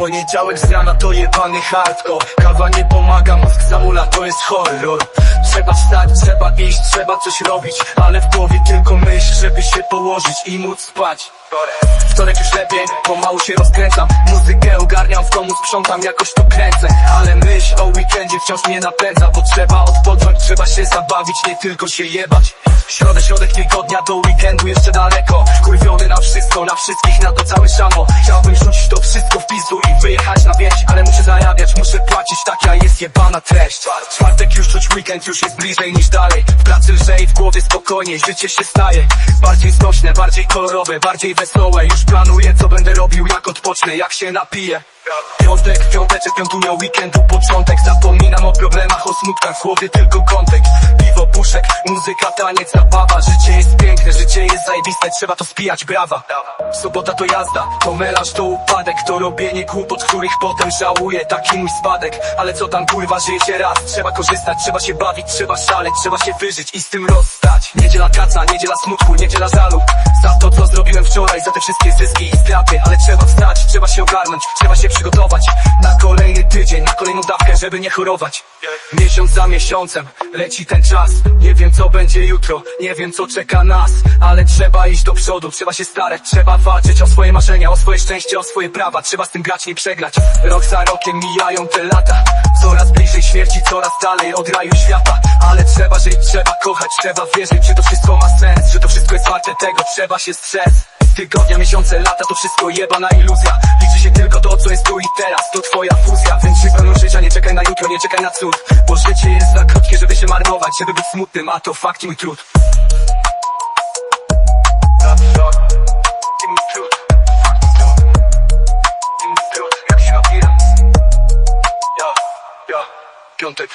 Poniedziałek z rana to jebany hardcore. Kawa nie pomaga, mózg zamula, to jest horror. Trzeba wstać, trzeba iść, trzeba coś robić Ale w głowie tylko myśl, żeby się położyć i móc spać. Wtorek już lepiej, pomału się rozkręcam. Muzykę ogarniam, w domu sprzątam, jakoś to kręcę. Ale myśl o weekendzie wciąż mnie napędza Bo trzeba odpocząć, trzeba się zabawić, nie tylko się jebać. Środę, środek tygodnia do weekendu jeszcze daleko. Kurwiony na wszystko, na wszystkich, na to całe szamo Chciałbym rzucić to wszystko w pizdu i wyjechać na wieś Ale muszę zarabiać, muszę płacić, taka jest jebana treść. Czwartek już czuć weekend, już jest bliżej niż dalej. W pracy lżej, w głowie spokojniej, życie się staje. Bardziej znośne, bardziej kolorowe, bardziej wesołe. Już planuję co będę robił, jak odpocznę, jak się napiję Piątek, piąteczek, piątunia, weekendu początek. Zapominam o problemach, o smutkach, w głowie tylko kontekst. Piwo, puszek, muzyka, taniec, zabawa. Życie jest piękne, życie jest zajebiste, trzeba to spijać, brawa. Sobota to jazda, to to upadek. To robienie kłopot, których potem żałuję Taki mój spadek, ale co tam kurwa, żyje się raz? Trzeba korzystać, trzeba się bawić, trzeba szaleć Trzeba się wyżyć i z tym rozstać. Niedziela kaca, niedziela smutku, niedziela żalu. Za to co zrobiłem wczoraj, za te wszystkie zyski i straty Ale trzeba wstać, trzeba się ogarnąć, trzeba się przygotować Na kolejny tydzień, na kolejną dawkę, żeby nie chorować Miesiąc za miesiącem, leci ten czas. Nie wiem co będzie jutro, nie wiem co czeka nas. Ale trzeba iść do przodu, trzeba się starać Trzeba walczyć o swoje marzenia, o swoje szczęście, o swoje prawa. Trzeba z tym grać, nie przegrać. Rok za rokiem mijają te lata. Coraz bliżej śmierci, coraz dalej od raju świata. Ale trzeba żyć, trzeba kochać, trzeba wierzyć Że to wszystko ma sens, że to wszystko jest warte tego Trzeba się strzec. Tygodnia, miesiące, lata to wszystko jebana iluzja. Liczy się tylko to, co jest tu i teraz. To twoja fuzja, więc Nie czekaj na jutro, nie czekaj na cud. Bo życie jest za krótkie, żeby się marnować Żeby być smutnym, a to fakt i mój trud. Piątek